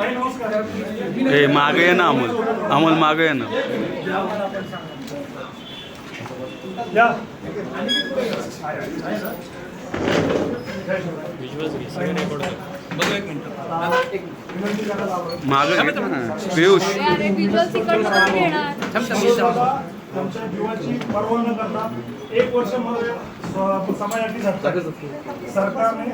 ए मागे ये ना अमोल. अमोल मागे ये ना. मागे. पियुष. आमच्या जीवाची पर्वा न करता एक वर्षमध्ये सरकारने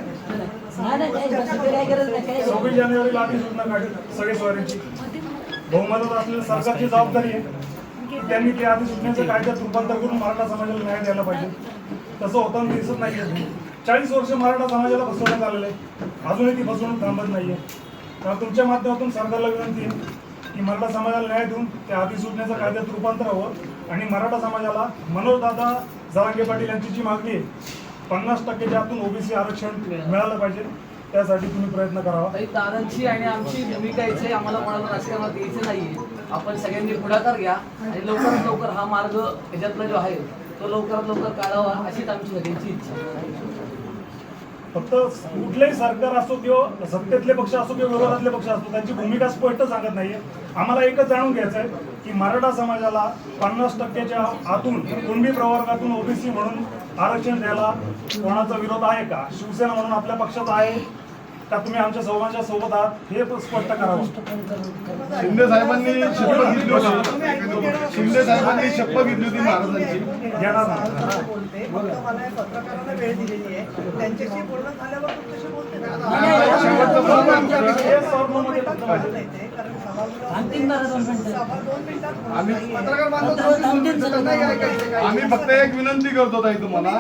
सव्वीस जानेवारीला आधी सूचना काढली. सगळे स्वारींची बहुमतात असलेल्या सरकारची जबाबदारी आहे. त्यांनी त्या अधिसूचनेचं कायद्यात रूपांतर करून मराठा समाजाला न्याय द्यायला पाहिजे. तसं होताना दिसत नाहीये. चाळीस वर्ष मराठा समाजाला फसवण्यात आलेलं आहे. अजूनही ती फसवणूक थांबत नाहीये. तर तुमच्या माध्यमातून सरकारला विनंती आहे. की मराठा समाजाला न्याय देऊन त्या अधिसूचनेचं कायद्यात रूपांतर हवं. आणि मराठा समाजाला मनोजदादा जरांगे पाटील यांची जी मागणी आहे पन्नास टक्केच्या आतून ओबीसी आरक्षण मिळालं पाहिजे त्यासाठी तुम्ही प्रयत्न करावा. दादांची आणि आमची भूमिका इथे आहे. आम्हाला कोणाला राजकारणात यायचं नाहीये. आपण सगळ्यांनी पुढाकार घ्या आणि लवकरात लवकर हा मार्ग ह्याच्यातला जो आहे तो लवकरात लवकर काढावा अशीच आमची सगळ्यांची इच्छा. फक्त कुठलेही सरकार असो किंवा सत्तेतले पक्ष असो किंवा विरोधातले पक्ष असो त्यांची भूमिका स्पष्ट सांगत नाहीये. आम्हाला एकच जाणून घ्यायचं आहे की मराठा समाजाला पन्नास टक्क्याच्या आतून कुणबी प्रवर्गातून ओबीसी म्हणून आरक्षण द्यायला कोणाचा विरोध आहे का? शिवसेना म्हणून आपल्या पक्षात आहे का तुम्ही आमच्या सर्वांच्या सोबत आहात? हे पण स्पष्ट करावं शिंदे साहेबांनी शपथ घेतली होती. शिंदे साहेबांनी शपथ घेतली होती महाराजांची. घेणार आम्ही फक्त एक विनंती करतो ताई तुम्हाला.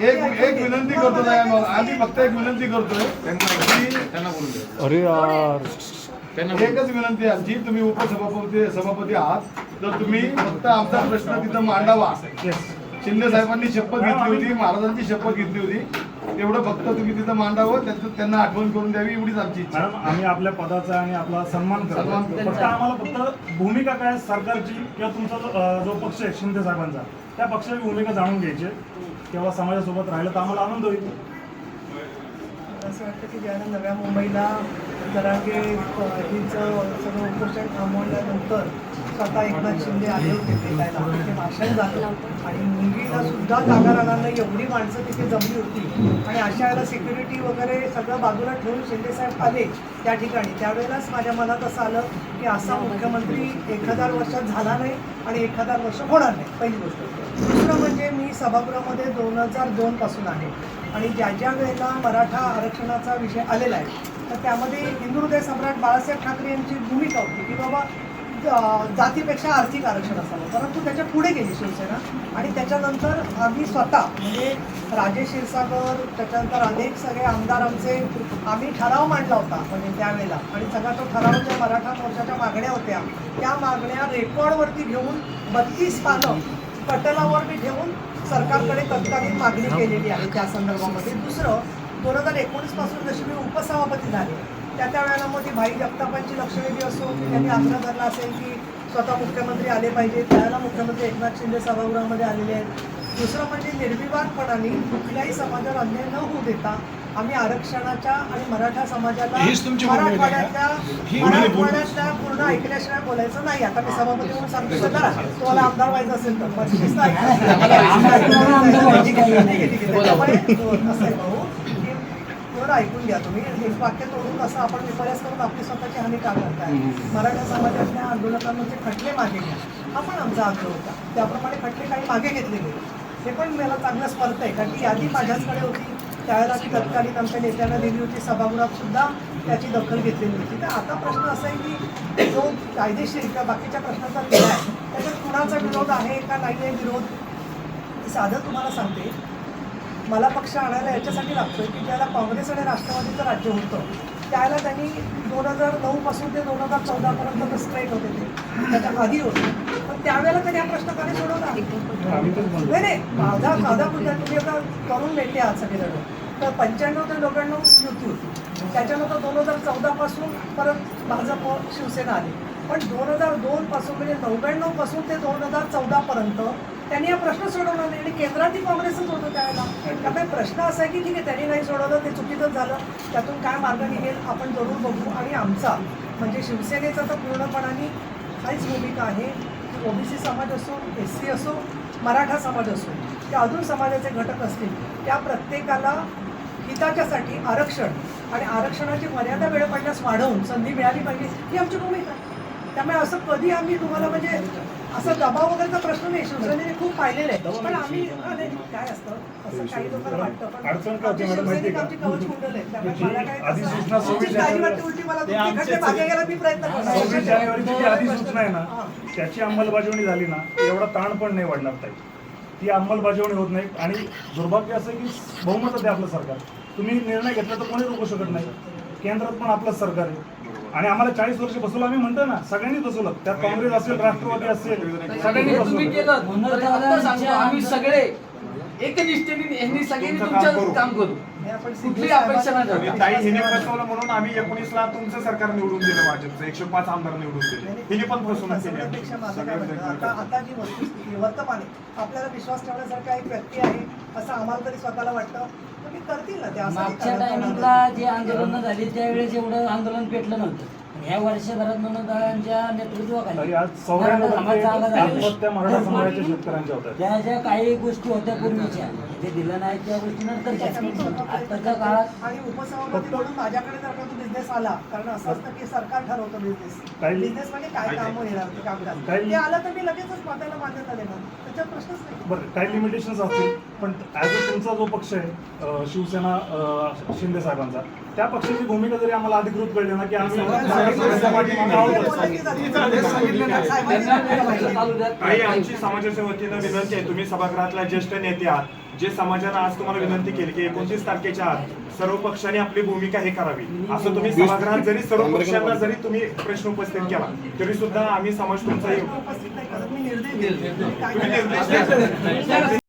एक एक विनंती करतो. आम्ही फक्त एक विनंती करतोय की अरे यार. एकच विनंती आहे आमची तुम्ही उपसभापती सभापती आहात तर तुम्ही फक्त आमचा प्रश्न तिथं मांडावा. शिंदे साहेबांनी शपथ घेतली होती महाराजांची शपथ घेतली होती. तेवढं फक्त तुम्ही तिथं मांडावं त्याचं त्यांना आठवण करून द्यावी एवढीच आमची इच्छा मॅडम आम्ही आपल्या पदाचा आणि आपला सन्मान सन्मान करतो करतो. फक्त आम्हाला फक्त भूमिका काय सरकारची किंवा तुमचा जो अं, जो पक्ष आहे शिंदे साहेबांचा त्या पक्षाची भूमिका जाणून घ्यायची आहे. तेव्हा समाजासोबत राहिलं तर आम्हाला आनंद होईल असं वाटतं की ज्यानं नव्या मुंबईला जरांगे हिचं सगळं उपोषण थांबवल्यानंतर स्वतः एकनाथ शिंदे आले होते भेटायला तिथे भाषण झालं. आणि मुलगीला सुद्धा जागा राहणार नाही एवढी माणसं तिथे जमली होती. आणि अशा वेळेला सिक्युरिटी वगैरे सगळं बाजूला ठेवून शिंदे साहेब आले त्या ठिकाणी. त्यावेळेलाच माझ्या मनात असं आलं की असा मुख्यमंत्री एक हजार वर्षात झाला नाही आणि एक हजार वर्ष होणार नाही. पहिली गोष्ट. दुसरं म्हणजे मी सभागृहामध्ये दोन हजार दोनपासून आहे. आणि ज्या ज्या वेळेला मराठा आरक्षणाचा विषय आलेला आहे तर त्यामध्ये हिंदू हृदय सम्राट बाळासाहेब ठाकरे यांची भूमिका होती की बाबा जातीपेक्षा आर्थिक आरक्षण असावं. परंतु त्याच्या पुढे गेली शिवसेना आणि त्याच्यानंतर आम्ही स्वतः म्हणजे राजेश क्षीरसागर त्याच्यानंतर अनेक सगळे आमदार आमचे आम्ही ठराव मांडला होता म्हणजे त्यावेळेला. आणि सगळा तो ठराव ज्या मराठा मोर्चाच्या मागण्या होत्या त्या मागण्या रेकॉर्डवरती घेऊन बत्तीस पानं पटलावरती ठेवून सरकारकडे तत्कालीन मागणी केलेली आहे त्या संदर्भामध्ये. दुसरं दोन हजार एकोणीसपासून जशी मी उपसभापती झाले त्या त्या वेळेला मग ती भाई जगतापांची लक्षवेधी असो त्यांनी आग्रह धरला असेल की स्वतः मुख्यमंत्री आले पाहिजे त्यावेळेला मुख्यमंत्री एकनाथ शिंदे सभागृहामध्ये आलेले आहेत. दुसरं म्हणजे निर्विवादपणाने कुठल्याही समाजावर अन्याय न होऊ देता आम्ही आरक्षणाच्या आणि मराठा समाजाला मराठवाड्यातल्या मराठवाड्यातल्या पूर्ण ऐकल्याशिवाय बोलायचं नाही. आता मी सभापती म्हणून सांगतो सध्या तुम्हाला आमदार व्हायचं असेल तर. पण शिस्त आहे. असं आहे भाऊ, की थोडं ऐकून घ्या तुम्ही. हे वाक्य तोडून असं आपण विपर्यास करून आपली स्वतःची हानी का करताय मराठा समाजातल्या आंदोलकांचे खटले मागे घ्या. हा पण आमचा आग्रह होता. त्याप्रमाणे खटले काही मागे घेतले गेले. हे पण मला चांगलं स्मरत आहे. कारण ती यादी माझ्याचकडे होती. त्यावेळेला ती तत्कालीन आमच्या नेत्यांना दिली होती. सभागृहात सुद्धा त्याची दखल घेतलेली होती. तर आता प्रश्न असा आहे की जो कायदेशीर किंवा बाकीच्या प्रश्नाचा विषय आहे त्याच्यात कुणाचा विरोध आहे का नाही आहे विरोध साधं तुम्हाला सांगते. मला पक्ष आणायला याच्यासाठी लागतोय की ज्याला काँग्रेस आणि राष्ट्रवादीचं राज्य होतं त्यावेळेला त्यांनी दोन हजार नऊपासून ते दोन हजार चौदापर्यंत स्ट्रेट होते ते. त्याच्या आधी होते. पण त्यावेळेला त्यांनी हा प्रश्न कधी सोडवला नाही नाही माझा साधा मुद्दा तुम्ही आता तरुण नेते आहात सगळेजण तर पंच्याण्णव ते नव्याण्णव युती होती. त्याच्यानंतर दोन हजार चौदापासून परत भाजप शिवसेना आली. पण दोन हजार दोन पासून म्हणजे नव्याण्णवपासून ते दोन हजार चौदा पर्यंत त्यांनी हा प्रश्न सोडवला नाही. आणि केंद्रातही काँग्रेसच होतं त्यावेळेला. त्यामुळे प्रश्न असा आहे की ठीक आहे त्यांनी नाही सोडवलं ते चुकीचंच झालं. त्यातून काय मार्ग निघेल आपण जरूर बघू. आणि आमचा म्हणजे शिवसेनेचा तर पूर्णपणाने काहीच भूमिका आहे. की ओबीसी समाज असो एस सी असो मराठा समाज असो त्या अजून समाजाचे घटक असतील. त्या प्रत्येकाला हिताच्यासाठी आरक्षण आणि आरक्षणाची मर्यादा वेळ पडण्यास वाढवून संधी मिळाली पाहिजे ही आमची भूमिका आहे. त्यामुळे असं कधी आम्ही तुम्हाला म्हणजे असं दबाव वगैरेचा प्रश्न नाही. शिवसेनेने खूप पाहिलेलं आहे. पण आम्ही नाही, काय असतं? असं काही लोकांना वाटतं पण आमची शिवसैनिक आहे आमची का? कवच कुंडल आहेत त्यामुळे जी मला काय अधिसूचना तसं- सव्वीस तुमची काळजी जानेवारी- वाटते उलटी मला तुमची घटने मागे घ्यायला मी प्रयत्न करतो. सव्वीस जानेवारीची जी अधिसूचना आहे ना. त्याची अंमलबजावणी झाली ना एवढा ताण पण नाही वाढणार ताई. ती अंमलबजावणी होत नाही आणि दुर्भाग्य असं की बहुमत आहे आपलं सरकार. तुम्ही निर्णय घेतला तर कोणी रोखू शकत नाही. केंद्रात पण आपलंच सरकार आहे. आणि आम्हाला चाळीस वर्ष बसवलं आम्ही म्हणतो ना सगळ्यांनी बसवलं. त्यात काँग्रेस असेल राष्ट्रवादी असेल सगळ्यांनी हे तुम्ही बसवलं. केलं. तर आता सांगतो आम्ही सगळे एकनिष्ठेने यांनी सगळ्यांनी तुमचं काम करू. हे कुठली अपेक्षा नाही आणि ठेवू. ताई हिने फसवलं म्हणून आम्ही एकोणीसला तुमचं सरकार निवडून दिलं भाजपचं. एकशे पाच आमदार निवडून दिले. हिने पण फसवणूक केली. फसवण्यापेक्षा माझं काय म्हणणं आता आता जी वस्तुस्थिती आहे, वर्तमान आहे. आपल्याला विश्वास ठेवण्यासारखा एक व्यक्ती आहे असं आम्हाला तरी स्वतःला वाटतं. मी करतील ना मागच्या. टायमिंगला जे आंदोलन झाली त्यावेळेस एवढं आंदोलन पेटलं नव्हतं ह्या वर्षभरात मनोदारांच्या नेतृत्वाखाली आज चौऱ्याण्णव मराठा समाज जागा झालेला आहे. आत्महत्या मराठा समाजाच्या शेतकऱ्यांच्या होत्या. ज्या ज्या काही गोष्टी होत्या पूर्वीच्या जे दिलं नाही त्या गोष्टी नंतरच्या आताच्या काळात आणि उपसभापती म्हणून माझ्याकडे जर का तो बिझनेस आला कारण असं असतं की सरकार ठरवतं बिझनेस काही- बिझनेस म्हणजे काय काम येणार ते काही- ते आलं तर मी लगेचच त्याला मान्यता देणार. त्याच्यात प्रश्नच नाही. बरं काही लिमिटेशन्स असतील पण ॲज अ तुमचा जो पक्ष आहे अं, शिवसेना अं, शिंदे साहेबांचा त्या पक्षाची भूमिका जरी आम्हाला अधिकृत कळली ना की आम्ही आमची समाजाच्या वतीनं विनंती आहे. तुम्ही सभागृहातल्या ज्येष्ठ नेते आहात. जे समाजानं आज तुम्हाला विनंती केली की एकोणतीस तारखेच्या आत सर्व पक्षांनी आपली भूमिका हे करावी. असं तुम्ही सभागृहात जरी सर्व पक्षांना जरी तुम्ही प्रश्न उपस्थित केला तरी सुद्धा आम्ही समाज तुमचा उपस्थित